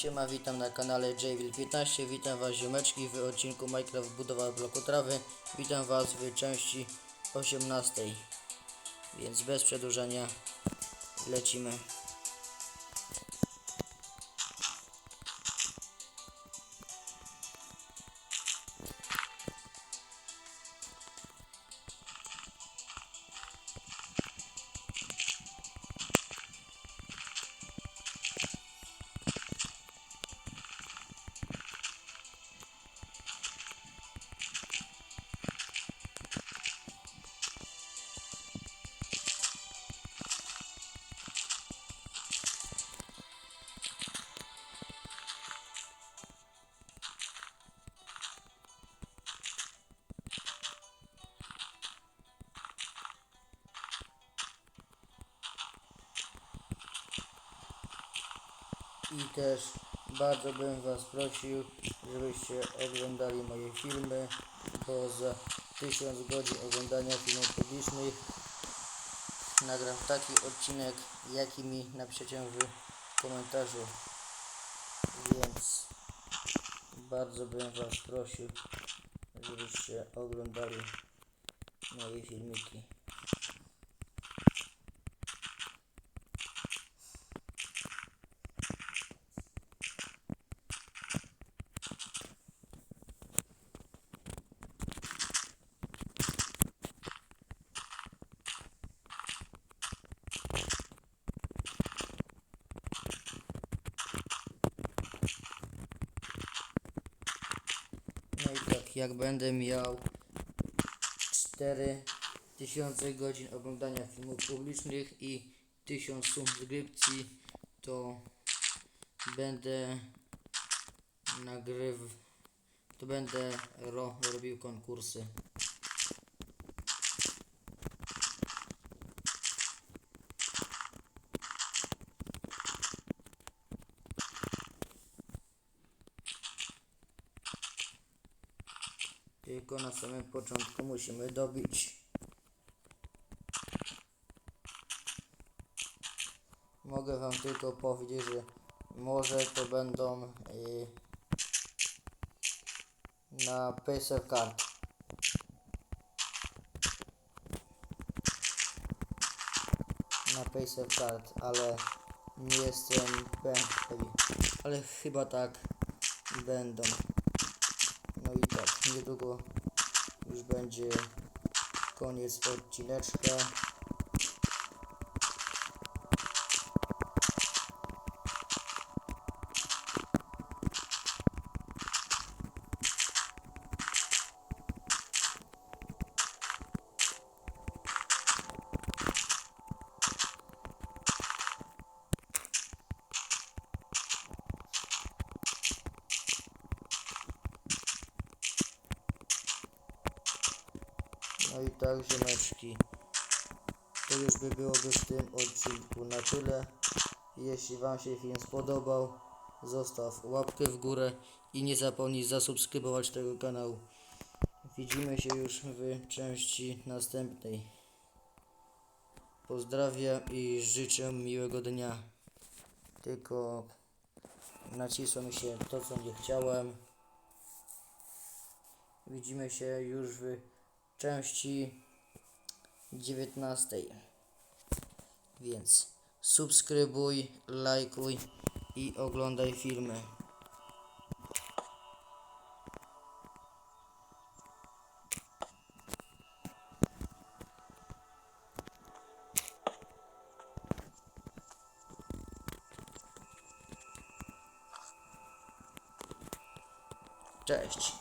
siema, witam na kanale JWill15, witam was ziomeczki w odcinku Minecraft budowa bloku trawy, witam was w części 18, więc bez przedłużania lecimy. I też bardzo bym was prosił, żebyście oglądali moje filmy, bo za 1000 godzin oglądania filmów publicznych nagram taki odcinek, jaki mi napiszecie w komentarzu. Więc bardzo bym was prosił, żebyście oglądali moje filmiki. No i tak, jak będę miał 4000 godzin oglądania filmów publicznych i 1000 subskrypcji, to będę nagryw, to będę ro, robił konkursy. Tylko na samym początku musimy dobić. Mogę wam tylko powiedzieć, że może to będą y, na PaySafe Card. Na PaySafe Card, ale nie jestem pewien. Ale chyba tak będą. No i tak, niedługo już będzie koniec odcineczka. No i tak, ziomeczki. To już by byłoby w tym odcinku na tyle. Jeśli Wam się film spodobał, zostaw łapkę w górę i nie zapomnij zasubskrybować tego kanału. Widzimy się już w części następnej. Pozdrawiam i życzę miłego dnia. Tylko nacisło mi się to, co nie chciałem. Widzimy się już w części 19. Więc subskrybuj, lajkuj i oglądaj filmy. Cześć.